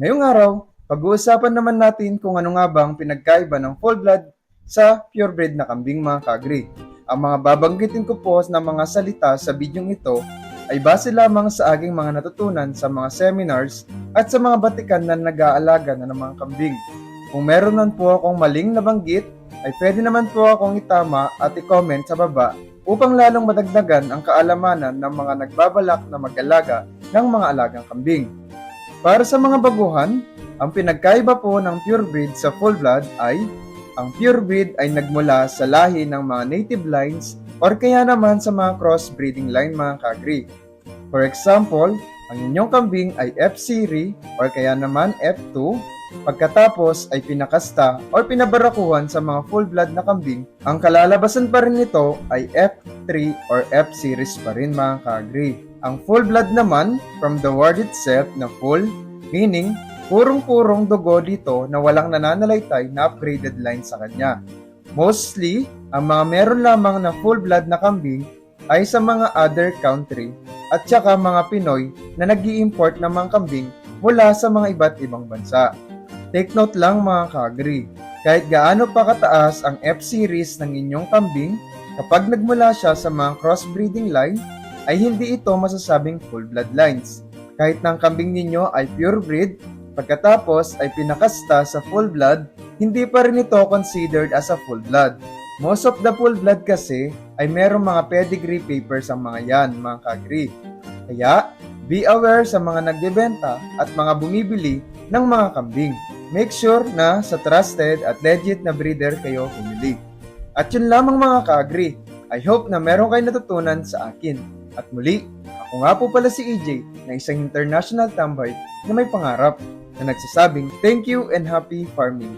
Ngayong araw, pag-uusapan naman natin kung ano nga bang pinagkaiba ng full blood sa purebred na kambing mga kaagri. Ang mga babanggitin ko po na mga salita sa bidyong ito ay base lamang sa aking mga natutunan sa mga seminars at sa mga batikan na nag-aalaga na ng mga kambing. Kung meron man po akong maling nabanggit, ay pwede naman po akong itama at i-comment sa baba upang lalong madagdagan ang kaalamanan ng mga nagbabalak na mag-alaga ng mga alagang kambing. Para sa mga baguhan, ang pinagkaiba po ng purebred sa full blood ay ang purebred ay nagmula sa lahi ng mga native lines or kaya naman sa mga crossbreeding line mga kagri. For example, ang inyong kambing ay F-series or kaya naman F2, pagkatapos ay pinakasta or pinabarakuhan sa mga full blood na kambing, ang kalalabasan pa rin nito ay F3 or F-series pa rin mga kagri. Ang full blood naman, from the word itself na full, meaning purong-purong dugo dito na walang nananalaytay na upgraded line sa kanya. Mostly, ang mga meron lamang na full blood na kambing ay sa mga other country at saka mga Pinoy na nag import ng mga kambing mula sa mga iba't ibang bansa. Take note lang mga kagri, kahit gaano pa kataas ang F-series ng inyong kambing, kapag nagmula siya sa mga crossbreeding line, ay hindi ito masasabing full blood lines. Kahit ng kambing ninyo ay purebred, pagkatapos ay pinakasta sa full blood, hindi pa rin ito considered as a full blood. Most of the full blood kasi ay merong mga pedigree papers ang mga yan, mga kagri. Kaya, be aware sa mga nagbebenta at mga bumibili ng mga kambing. Make sure na sa trusted at legit na breeder kayo pumili. At yun lamang mga kaagri. I hope na meron kayo natutunan sa akin. At muli, ako nga po pala si EJ na isang international tambay na may pangarap na nagsasabing thank you and happy farming.